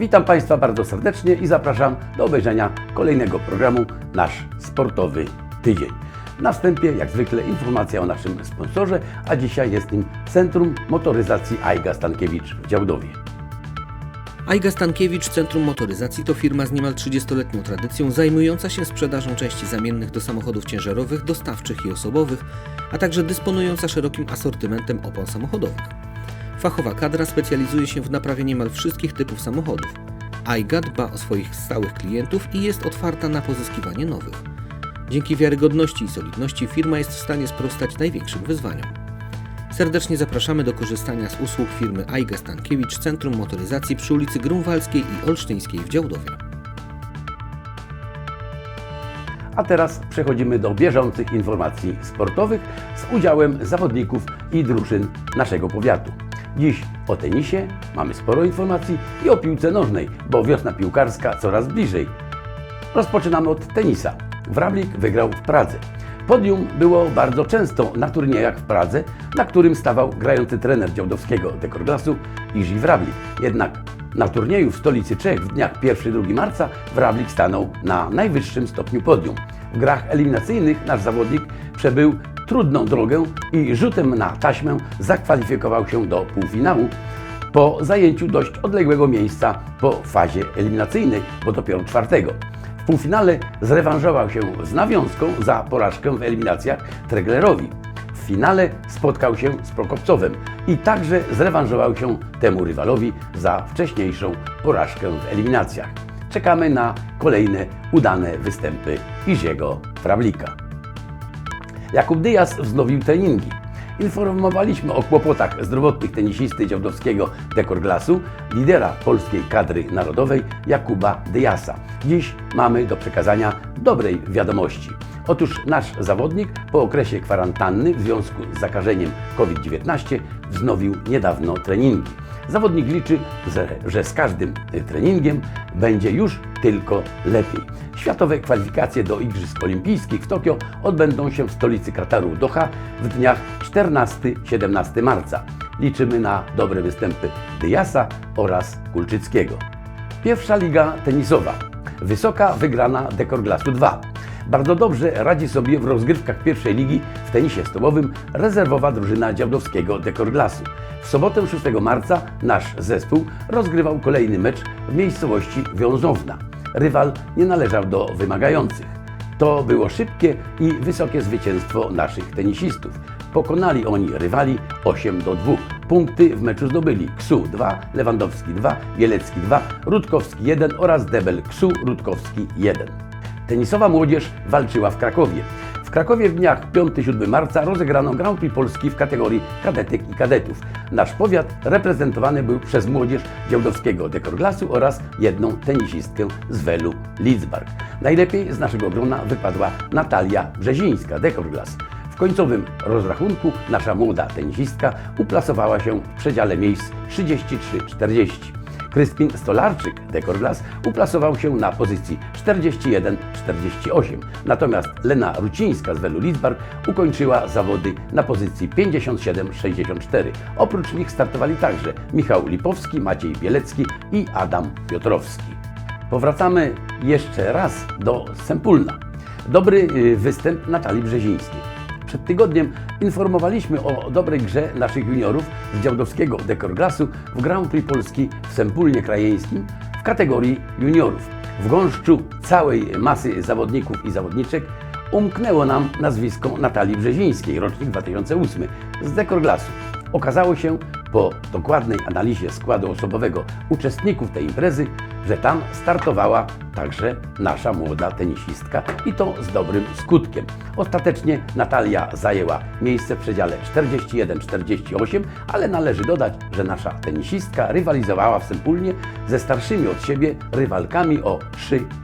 Witam Państwa bardzo serdecznie i zapraszam do obejrzenia kolejnego programu Nasz Sportowy Tydzień. Na wstępie, jak zwykle, informacja o naszym sponsorze, a dzisiaj jest nim Centrum Motoryzacji AIGA Stankiewicz w Działdowie. Aiga Stankiewicz Centrum Motoryzacji to firma z niemal 30-letnią tradycją zajmująca się sprzedażą części zamiennych do samochodów ciężarowych, dostawczych i osobowych, a także dysponująca szerokim asortymentem opon samochodowych. Fachowa kadra specjalizuje się w naprawie niemal wszystkich typów samochodów. Aiga dba o swoich stałych klientów i jest otwarta na pozyskiwanie nowych. Dzięki wiarygodności i solidności firma jest w stanie sprostać największym wyzwaniom. Serdecznie zapraszamy do korzystania z usług firmy Aiga Stankiewicz Centrum Motoryzacji przy ulicy Grunwaldzkiej i Olsztyńskiej w Działdowie. A teraz przechodzimy do bieżących informacji sportowych z udziałem zawodników i drużyn naszego powiatu. Dziś o tenisie mamy sporo informacji i o piłce nożnej, bo wiosna piłkarska coraz bliżej. Rozpoczynamy od tenisa. Wrablik wygrał w Pradze. Podium było bardzo często na turniejach w Pradze, na którym stawał grający trener działdowskiego Dekorglasu Iży Wrablik. Jednak na turnieju w stolicy Czech w dniach 1-2 marca Wrablik stanął na najwyższym stopniu podium. W grach eliminacyjnych nasz zawodnik przebył trudną drogę i rzutem na taśmę zakwalifikował się do półfinału po zajęciu dość odległego miejsca po fazie eliminacyjnej, bo dopiero czwartego. W półfinale zrewanżował się z nawiązką za porażkę w eliminacjach Treglerowi. W finale spotkał się z Prokopcowem i także zrewanżował się temu rywalowi za wcześniejszą porażkę w eliminacjach. Czekamy na kolejne udane występy Iziego Frablika. Jakub Dyjas wznowił treningi. Informowaliśmy o kłopotach zdrowotnych tenisisty działdowskiego Dekorglasu, lidera polskiej kadry narodowej Jakuba Dyjasa. Dziś mamy do przekazania dobrej wiadomości. Otóż nasz zawodnik po okresie kwarantanny w związku z zakażeniem COVID-19 wznowił niedawno treningi. Zawodnik liczy, że, z każdym treningiem będzie już tylko lepiej. Światowe kwalifikacje do Igrzysk Olimpijskich w Tokio odbędą się w stolicy Kataru Doha w dniach 14-17 marca. Liczymy na dobre występy Dyjasa oraz Kulczyckiego. Pierwsza liga tenisowa. Wysoka wygrana Dekorglasu 2. Bardzo dobrze radzi sobie w rozgrywkach pierwszej ligi w tenisie stołowym rezerwowa drużyna Działdowskiego Dekorglasu. W sobotę 6 marca nasz zespół rozgrywał kolejny mecz w miejscowości Wiązowna. Rywal nie należał do wymagających. To było szybkie i wysokie zwycięstwo naszych tenisistów. Pokonali oni rywali 8 do 2. Punkty w meczu zdobyli Ksu 2, Lewandowski 2, Bielecki 2, Rutkowski 1 oraz Debel Ksu Rutkowski 1. Tenisowa młodzież walczyła w Krakowie. W Krakowie w dniach 5-7 marca rozegrano Grand Prix Polski w kategorii kadetek i kadetów. Nasz powiat reprezentowany był przez młodzież działdowskiego Dekorglasu oraz jedną tenisistkę z Welu Lidzbark. Najlepiej z naszego grona wypadła Natalia Brzezińska, Dekorglas. W końcowym rozrachunku nasza młoda tenisistka uplasowała się w przedziale miejsc 33-40. Kryspin Stolarczyk, Dekorglas, uplasował się na pozycji 41-48, natomiast Lena Rucińska z Welu Lidzbark ukończyła zawody na pozycji 57-64. Oprócz nich startowali także Michał Lipowski, Maciej Bielecki i Adam Piotrowski. Powracamy jeszcze raz do Sempulna. Dobry y, występ Natalii Brzezińskiej. Przed tygodniem informowaliśmy o dobrej grze naszych juniorów z działdowskiego Dekorglasu w Grand Prix Polski w Sempulnie Krajeńskim w kategorii juniorów. W gąszczu całej masy zawodników i zawodniczek umknęło nam nazwisko Natalii Brzezińskiej, rocznik 2008 z Dekorglasu. Okazało się po dokładnej analizie składu osobowego uczestników tej imprezy, że tam startowała także nasza młoda tenisistka i to z dobrym skutkiem. Ostatecznie Natalia zajęła miejsce w przedziale 41-48, ale należy dodać, że nasza tenisistka rywalizowała wspólnie ze starszymi od siebie rywalkami o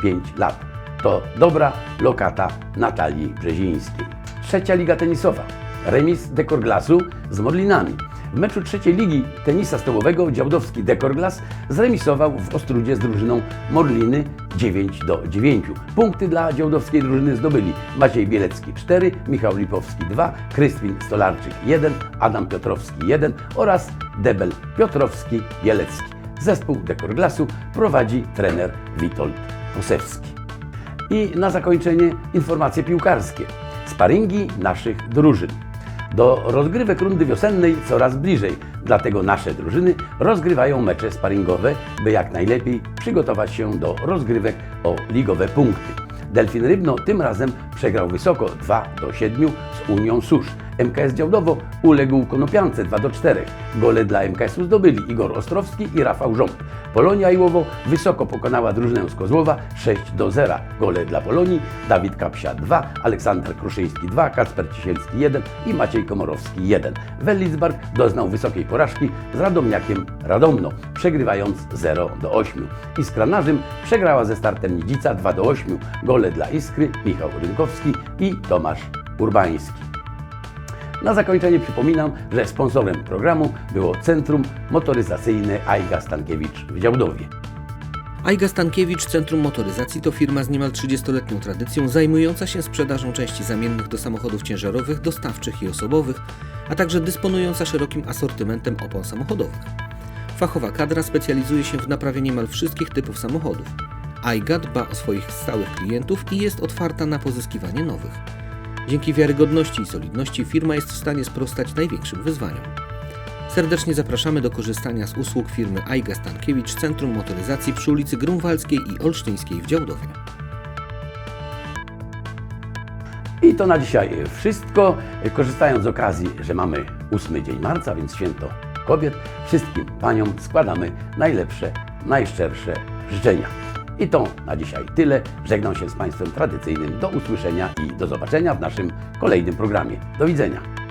3-5 lat. To dobra lokata Natalii Brzezińskiej. Trzecia liga tenisowa. Remis Dekorglasu z Modlinami. W meczu trzeciej ligi tenisa stołowego Działdowski Dekorglas zremisował w Ostrudzie z drużyną Modliny 9 do 9. Punkty dla działdowskiej drużyny zdobyli Maciej Bielecki 4, Michał Lipowski 2, Kryspin Stolarczyk 1, Adam Piotrowski 1 oraz Debel Piotrowski Bielecki. Zespół Dekor Glasu prowadzi trener Witold Posewski. I na zakończenie informacje piłkarskie. Sparingi naszych drużyn. Do rozgrywek rundy wiosennej coraz bliżej, dlatego nasze drużyny rozgrywają mecze sparingowe, by jak najlepiej przygotować się do rozgrywek o ligowe punkty. Delfin Rybno tym razem przegrał wysoko 2 do 7 z Unią Susz. MKS Działdowo uległ Konopiance 2 do 4. Gole dla MKS-u zdobyli Igor Ostrowski i Rafał Rząb. Polonia Iłowo wysoko pokonała drużynę z Kozłowa 6 do 0. Gole dla Polonii Dawid Kapsia 2, Aleksander Kruszyński 2, Kacper Cisielski 1 i Maciej Komorowski 1. Wellicbark doznał wysokiej porażki z Radomniakiem Radomno, przegrywając 0 do 8. Iskra Narzym przegrała ze startem Nidzica 2 do 8. Gole dla Iskry Michał Rynkowski i Tomasz Urbański. Na zakończenie przypominam, że sponsorem programu było Centrum Motoryzacyjne Aiga Stankiewicz w Działdowie. Aiga Stankiewicz Centrum Motoryzacji to firma z niemal 30-letnią tradycją zajmująca się sprzedażą części zamiennych do samochodów ciężarowych, dostawczych i osobowych, a także dysponująca szerokim asortymentem opon samochodowych. Fachowa kadra specjalizuje się w naprawie niemal wszystkich typów samochodów. Aiga dba o swoich stałych klientów i jest otwarta na pozyskiwanie nowych. Dzięki wiarygodności i solidności firma jest w stanie sprostać największym wyzwaniom. Serdecznie zapraszamy do korzystania z usług firmy Aiga Stankiewicz Centrum Motoryzacji przy ulicy Grunwaldzkiej i Olsztyńskiej w Działdowie. I to na dzisiaj wszystko. Korzystając z okazji, że mamy 8 dzień marca, więc święto kobiet, wszystkim paniom składamy najlepsze, najszczersze życzenia. I to na dzisiaj tyle. Żegnam się z Państwem tradycyjnym. Do usłyszenia i do zobaczenia w naszym kolejnym programie. Do widzenia.